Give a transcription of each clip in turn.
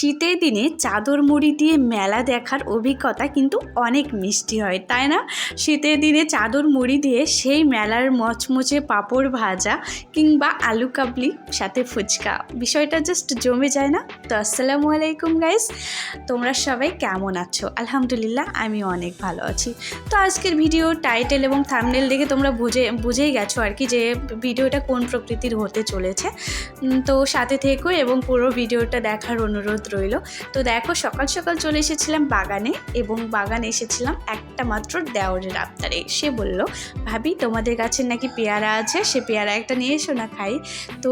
শীতের দিনে চাদর মুড়ি দিয়ে মেলা দেখার অভিজ্ঞতা কিন্তু অনেক মিষ্টি হয়, তাই না? শীতের দিনে চাদর মুড়ি দিয়ে সেই মেলার মচমচে পাঁপড় ভাজা কিংবা আলু কাবলি, সাথে ফুচকা। বিষয়টা জাস্ট জমে যায় না? তো আসসালামু আলাইকুম গাইস তোমরা সবাই কেমন আছো? আলহামদুলিল্লাহ আমি অনেক ভালো আছি। তো আজকের ভিডিও টাইটেল এবং থামনেল দেখে তোমরা বুঝে, বুঝেই গেছো আর কি যে ভিডিওটা কোন প্রকৃতির হতে চলেছে। তো সাথে থেকো এবং পুরো ভিডিওটা দেখার অনুরোধ রইল। তো দেখো, সকাল সকাল চলে এসেছিলাম বাগানে এবং বাগানে এসেছিলাম একটা মাত্র দেওরের আবতারে সে বলল, ভাবি, তোমাদের গাছের নাকি পেয়ারা আছে? সে পেয়ারা একটা নিয়ে এসো না খাই। তো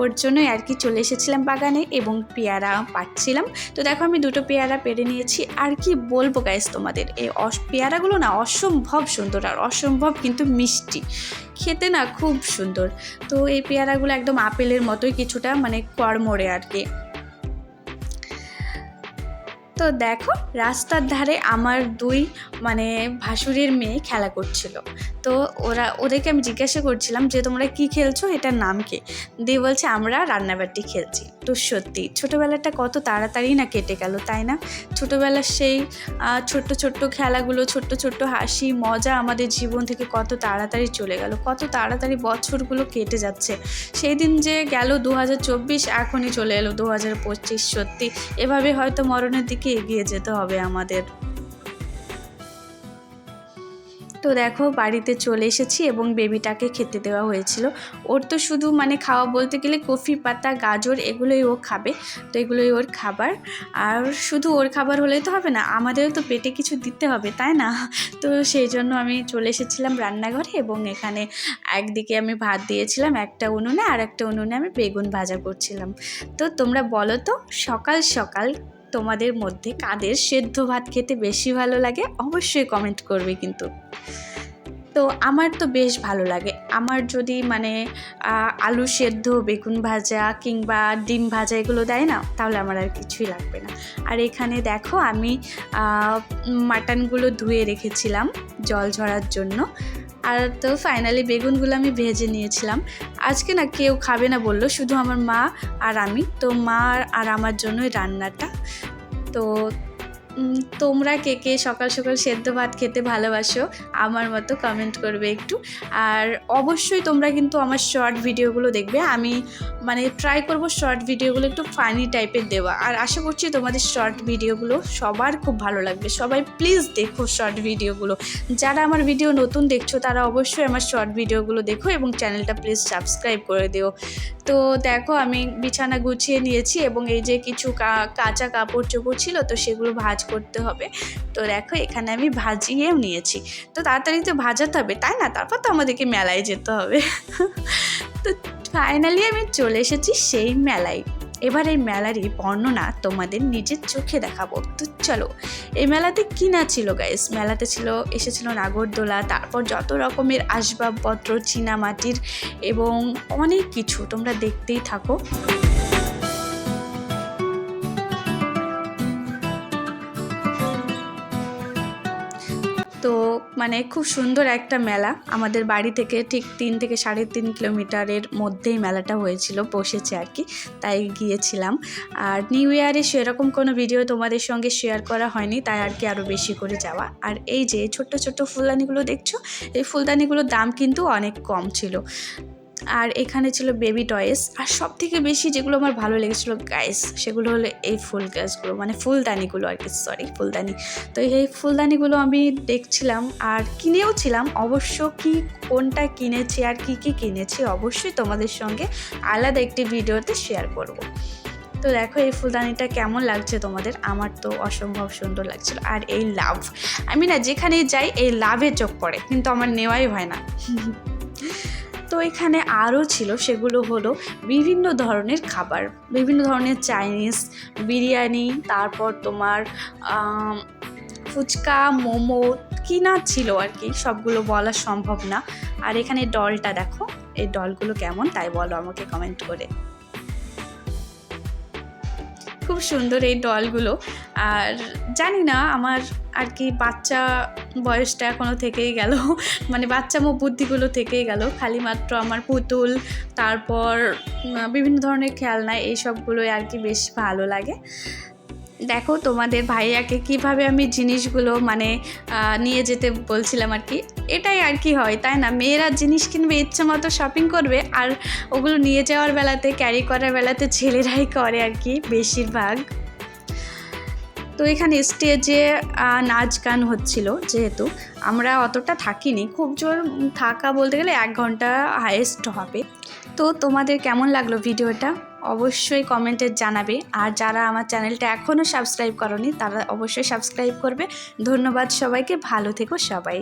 ওর জন্যই আর কি চলে এসেছিলাম বাগানে এবং পেয়ারা পাচ্ছিলাম। তো দেখো, আমি দুটো পেয়ারা পেরে নিয়েছি। আর কি বলব গাইস তোমাদের, এই পেয়ারাগুলো না অসম্ভব সুন্দর আর অসম্ভব কিন্তু মিষ্টি। খেতে না খুব সুন্দর। তো এই পেয়ারাগুলো একদম আপেলের মতোই কিছুটা মানে কড়মড়ে আর কি। তো দেখো, রাস্তার ধারে আমার দুই মানে ভাসুরের মেয়ে খেলা করছিল। তো ওরা, ওদেরকে আমি জিজ্ঞাসা করছিলাম যে, তোমরা কি খেলছো? এটার নাম কি? দিয়ে বলছে, আমরা রান্নাবাটি খেলছি। তো সত্যি, ছোটোবেলাটা কত তাড়াতাড়ি না কেটে গেল, তাই না? ছোটোবেলার সেই ছোট্ট ছোট্ট খেলাগুলো, ছোট্ট ছোট্ট হাসি, মজা আমাদের জীবন থেকে কত তাড়াতাড়ি চলে গেল, কত তাড়াতাড়ি বছরগুলো কেটে যাচ্ছে। সেই দিন যে গেল দু হাজার চব্বিশ, এখনই চলে এলো দু হাজার পঁচিশ, সত্যি। এভাবে হয়তো মরণের দিকে এগিয়ে যেতে হবে আমাদের। তো দেখো, বাড়িতে চলে এসেছি এবং বেবিটাকে খেতে দেওয়া হয়েছিল। ওর তো শুধু মানে খাওয়া বলতে গেলে কফি, পাতা, গাজর এগুলোই ও খাবে। তো এগুলোই ওর খাবার। আর শুধু ওর খাবার হলেই তো হবে না, আমাদেরও তো পেটে কিছু দিতে হবে, তাই না? তো সেই জন্য আমি চলে এসেছিলাম রান্নাঘরে এবং এখানে একদিকে আমি ভাত দিয়েছিলাম, একটা উনুনে আর একটা উনুনে আমি বেগুন ভাজা করছিলাম। তো তোমরা বলো তো, সকাল সকাল তোমাদের মধ্যে কাদের সেদ্ধ ভাত খেতে বেশি ভালো লাগে অবশ্যই কমেন্ট করবে কিন্তু। তো আমার তো বেশ ভালো লাগে। আমার যদি মানে আলু সেদ্ধ, বেগুন ভাজা কিংবা ডিম ভাজা এগুলো দেয় না, তাহলে আমার আর কিছুই লাগবে না। আর এখানে দেখো আমি মাটনগুলো ধুয়ে রেখেছিলাম জল ঝরার জন্য। আর তো ফাইনালি বেগুনগুলো আমি ভেজে নিয়েছিলাম। আজকে না কেউ খাবে না বলল, শুধু আমার মা আর আমি। তো মা আর আমার জন্যই রান্নাটা। তো তোমরা কে কে সকাল সকাল সেদ্ধ ভাত খেতে ভালোবাসো আমার মতো কমেন্ট করবে একটু। আর অবশ্যই তোমরা কিন্তু আমার শর্ট ভিডিওগুলো দেখবে। আমি মানে ট্রাই করব শর্ট ভিডিওগুলো একটু ফানি টাইপের দেওয়া। আর আশা করছি তোমাদের শর্ট ভিডিওগুলো সবার খুব ভালো লাগবে। সবাই প্লিজ দেখো শর্ট ভিডিওগুলো যারা আমার ভিডিও নতুন দেখছ, তারা অবশ্যই আমার শর্ট ভিডিওগুলো দেখো এবং চ্যানেলটা প্লিজ সাবস্ক্রাইব করে দিও। তো দেখো, আমি বিছানা গুছিয়ে নিয়েছি এবং এই যে কিছু কাঁচা কাপড় চোপড় ছিল, তো সেগুলো ভাজ করতে হবে। তো দেখো, এখানে আমি ভাজিয়েও নিয়েছি। তো তাড়াতাড়ি তো ভাজাতে হবে, তাই না? তারপর তো আমাদেরকে মেলায় যেতে হবে। তো ফাইনালি আমি চলে এসেছি সেই মেলায়। এবার এই মেলারই বর্ণনা তোমাদের নিজের চোখে দেখাবো। তো চলো, এই মেলাতে কি না ছিল গাইস মেলাতে ছিল, এসেছিল নাগরদোলা, তারপর যত রকমের আসবাবপত্র, চীনামাটির এবং অনেক কিছু। তোমরা দেখতেই থাকো। মানে খুব সুন্দর একটা মেলা। আমাদের বাড়ি থেকে ঠিক তিন থেকে সাড়ে তিন কিলোমিটারের মধ্যেই মেলাটা হয়েছিল, বসেছে আর কি, তাই গিয়েছিলাম। আর নিউ ইয়ারে সেরকম কোনো ভিডিও তোমাদের সঙ্গে শেয়ার করা হয়নি, তাই আর কি আরও বেশি করে যাওয়া। আর এই যে ছোট্ট ছোট্ট ফুলদানিগুলো দেখছ, এই ফুলদানিগুলোর দাম কিন্তু অনেক কম ছিল। আর এখানে ছিল বেবি টয়েস আর সব থেকে বেশি যেগুলো আমার ভালো লেগেছিলো গাইস সেগুলো হলো এই ফুল গাছগুলো মানে ফুলদানিগুলো আর কি সরি ফুলদানি। তো এই ফুলদানিগুলো আমি দেখছিলাম আর কিনেও ছিলাম অবশ্য কি, কোনটা কিনেছি আর কি কি কিনেছি অবশ্যই তোমাদের সঙ্গে আলাদা একটি ভিডিওতে শেয়ার করব। তো দেখো এই ফুলদানিটা কেমন লাগছে তোমাদের? আমার তো অসম্ভব সুন্দর লাগছিল। আর এই লাভ আমি না যেখানেই যাই, এই লাভে চোখ পড়ে, কিন্তু আমার নেওয়াই হয় না। তো এখানে আরও ছিল, সেগুলো হলো বিভিন্ন ধরনের খাবার, বিভিন্ন ধরনের চাইনিজ বিরিয়ানি, তারপর তোমার ফুচকা, মোমো, কি না ছিল আর কি, সবগুলো বলা সম্ভব না। আর এখানে ডলটা দেখো, এই ডলগুলো কেমন, তাই বলো আমাকে কমেন্ট করে। খুব সুন্দর এই ডলগুলো। আর জানি না, আমার আর কি বাচ্চা বয়সটা এখনও থেকেই গেল। মানে বাচ্চামো বুদ্ধিগুলো থেকেই গেল। খালি মাত্র আমার পুতুল, তারপর বিভিন্ন ধরনের খেলনা এইসবগুলোই আর কি বেশ ভালো লাগে। দেখো তোমাদের ভাইয়াকে কীভাবে আমি জিনিসগুলো মানে নিয়ে যেতে বলছিলাম আর কি। এটাই আর কি হয়, তাই না? মেয়েরা জিনিস কিনবে, ইচ্ছে মতো শপিং করবে, আর ওগুলো নিয়ে যাওয়ার বেলাতে ক্যারি করার বেলাতে ছেলেরাই করে আর কি বেশিরভাগ। তো এখানে স্টেজে নাচ গান হচ্ছিল যেহেতু। আমরা অতটা থাকিনি। খুব জোর থাকা বলতে গেলে এক ঘণ্টা হায়েস্ট হবে। তো তোমাদের কেমন লাগল ভিডিওটা? অবশ্যই কমেন্টে জানাবে। আর যারা আমার চ্যানেলটা এখনও সাবস্ক্রাইব করনি, তারা অবশ্যই সাবস্ক্রাইব করবে। ধন্যবাদ সবাইকে। ভালো থেকো সবাই।